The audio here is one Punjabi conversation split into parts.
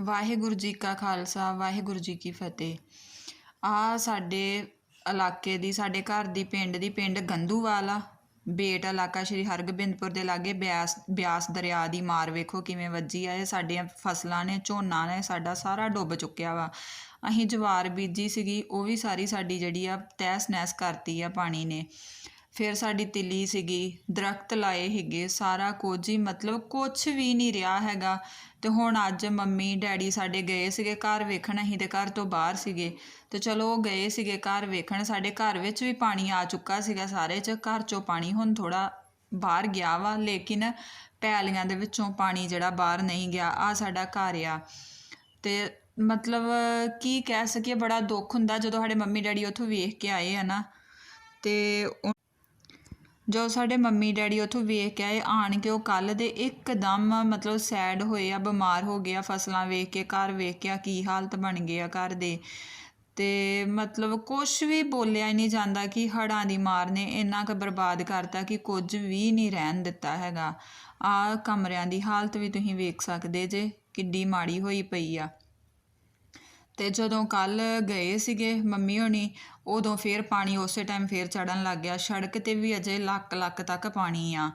ਵਾਹਿਗੁਰੂ ਜੀ ਕਾ ਖਾਲਸਾ, ਵਾਹਿਗੁਰੂ ਜੀ ਕੀ ਫਤਿਹ। ਆ ਸਾਡੇ ਇਲਾਕੇ ਦੀ, ਸਾਡੇ ਘਰ ਦੀ ਪਿੰਡ ਦੀ ਪਿੰਡ ਗੰਦੂਵਾਲ ਆ। ਬੇਟ ਇਲਾਕਾ ਸ਼੍ਰੀ ਹਰਗੋਬਿੰਦਪੁਰ ਦੇ ਲਾਗੇ ਬਿਆਸ ਬਿਆਸ ਦਰਿਆ ਦੀ ਮਾਰ ਵੇਖੋ ਕਿਵੇਂ ਵੱਜੀ ਆ। ਇਹ ਸਾਡੀਆਂ ਫਸਲਾਂ ਨੇ, ਝੋਨਾ ਨੇ, ਸਾਡਾ ਸਾਰਾ ਡੁੱਬ ਚੁੱਕਿਆ ਵਾ। ਅਸੀਂ ਜਵਾਰ ਬੀਜੀ ਸੀਗੀ, ਉਹ ਵੀ ਸਾਰੀ ਸਾਡੀ ਜਿਹੜੀ ਆ ਤਹਿਸ ਨਹਿਸ ਕਰਤੀ ਆ ਪਾਣੀ ਨੇ। ਫਿਰ ਸਾਡੀ ਤਿੱਲੀ ਸੀਗੀ, ਦਰਖਤ ਲਾਏ ਹੈਗੇ ਸਾਰਾ ਕੁਝ ਹੀ ਮਤਲਬ ਕੁਝ ਵੀ ਨਹੀਂ ਰਿਹਾ ਹੈਗਾ। ਤੇ ਹੁਣ ਅੱਜ ਮੰਮੀ, ਡੈਡੀ ਸਾਡੇ ਗਏ ਸੀਗੇ ਘਰ ਵੇਖਣ, ਅਸੀਂ ਤੇ ਘਰ ਤੋਂ ਬਾਹਰ ਸੀਗੇ। ਤੇ ਚਲੋ ਉਹ ਗਏ ਸੀਗੇ ਘਰ ਵੇਖਣ, ਸਾਡੇ ਘਰ ਵਿੱਚ ਵੀ ਪਾਣੀ ਆ ਚੁੱਕਾ ਸੀਗਾ ਸਾਰੇ ਚ, ਘਰ ਚੋਂ ਪਾਣੀ ਹੁਣ ਥੋੜਾ ਬਾਹਰ ਗਿਆ ਵਾ, ਲੇਕਿਨ ਪੈਲੀਆਂ ਦੇ ਵਿੱਚੋਂ ਪਾਣੀ ਜਿਹੜਾ ਬਾਹਰ ਨਹੀਂ ਗਿਆ ਆ ਸਾਡਾ ਘਰ ਆ। ਤੇ ਮਤਲਬ ਕੀ ਕਹਿ ਸਕੀਏ, ਬੜਾ ਦੁੱਖ ਹੁੰਦਾ ਜਦੋਂ ਸਾਡੇ ਮੰਮੀ, ਡੈਡੀ ਉੱਥੋਂ ਵੇਖ ਕੇ ਆਏ ਆ ਨਾ। ਤੇ ਉਹ- ਜੋ ਸਾਡੇ ਮੰਮੀ ਡੈਡੀ ਉੱਥੋਂ ਵੇਖ ਕੇ ਆਏ, ਆਣ ਕੇ ਉਹ ਕੱਲ ਦੇ ਇੱਕਦਮ ਮਤਲਬ ਸੈਡ ਹੋਏ ਆ, ਬਿਮਾਰ ਹੋ ਗਿਆ ਫਸਲਾਂ ਵੇਖ ਕੇ, ਘਰ ਵੇਖ ਕੇ ਆ, ਕੀ ਹਾਲਤ ਬਣ ਗਈ ਆ ਘਰ ਦੇ। ਤੇ ਮਤਲਬ ਕੁਝ ਵੀ ਬੋਲਿਆ ਹੀ ਨਹੀਂ ਜਾਂਦਾ ਕਿ ਹੜ੍ਹਾਂ ਦੀ ਮਾਰ ਨੇ ਇੰਨਾ ਕੁ ਬਰਬਾਦ ਕਰਤਾ ਕਿ ਕੁਝ ਵੀ ਨਹੀਂ ਰਹਿਣ ਦਿੱਤਾ ਹੈਗਾ। ਆ ਕਮਰਿਆਂ ਦੀ ਹਾਲਤ ਵੀ ਤੁਸੀਂ ਵੇਖ ਸਕਦੇ ਜੇ, ਕਿੱਡੀ ਮਾੜੀ ਹੋਈ ਪਈ ਆ। ਤੇ ਜਦੋਂ ਕੱਲ ਗਏ ਸੀਗੇ ਮੰਮੀ ਹੋਣੀ, ਉਦੋਂ ਫੇਰ ਪਾਣੀ ਉਸੇ ਟਾਈਮ ਫੇਰ ਚੜਨ ਲੱਗ ਗਿਆ। ਸੜਕ ਤੇ ਵੀ ਅਜੇ ਲੱਕ ਲੱਕ ਤੱਕ ਪਾਣੀ ਆ।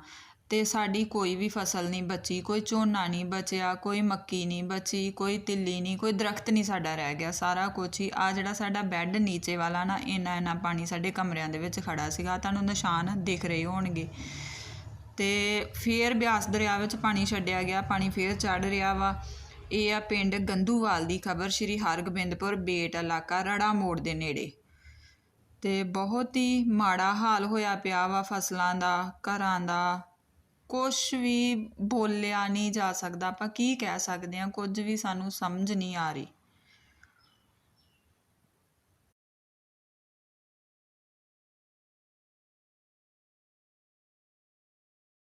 ਤੇ ਸਾਡੀ ਕੋਈ ਵੀ ਫਸਲ ਨਹੀਂ ਬਚੀ, ਕੋਈ ਝੋਨਾ ਨਹੀਂ ਬਚਿਆ, ਕੋਈ ਮੱਕੀ ਨਹੀਂ ਬਚੀ, ਕੋਈ ਤਿੱਲੀ ਨਹੀਂ, ਕੋਈ ਦਰਖਤ ਨਹੀਂ ਸਾਡਾ ਰਹਿ ਗਿਆ। ਸਾਰਾ ਕੁਝ ਹੀ ਆ ਜਿਹੜਾ ਸਾਡਾ ਬੈੱਡ ਨੀਚੇ ਵਾਲਾ ਨਾ, ਇੰਨਾ ਇੰਨਾ ਪਾਣੀ ਸਾਡੇ ਕਮਰਿਆਂ ਦੇ ਵਿੱਚ ਖੜਾ ਸੀਗਾ। ਤੁਹਾਨੂੰ ਨਿਸ਼ਾਨ ਦਿਖ ਰਹੇ ਹੋਣਗੇ। ਤੇ ਫੇਰ ਬਿਆਸ ਦਰਿਆ ਵਿੱਚ ਪਾਣੀ ਛੱਡਿਆ ਗਿਆ, ਪਾਣੀ ਫੇਰ ਚੜ ਰਿਹਾ ਵਾ। ਇਹ ਆ ਪਿੰਡ ਗੰਦੂਵਾਲ ਦੀ ਖਬਰ। ਸ਼੍ਰੀ ਹਰਗੋਬਿੰਦਪੁਰ ਬੇਟ ਇਲਾਕਾ ਰੜਾ ਮੋੜ ਦੇ ਨੇੜੇ। ਤੇ ਬਹੁਤ ਹੀ ਮਾੜਾ ਹਾਲ ਹੋਇਆ ਪਿਆ ਵਾ ਫਸਲਾਂ ਦਾ, ਘਰਾਂ ਦਾ। ਕੁਝ ਵੀ ਬੋਲਿਆ ਨਹੀਂ ਜਾ ਸਕਦਾ। ਆਪਾਂ ਕੀ ਕਹਿ ਸਕਦੇ ਹਾਂ? ਕੁਝ ਵੀ ਸਾਨੂੰ ਸਮਝ ਨਹੀਂ ਆ ਰਹੀ।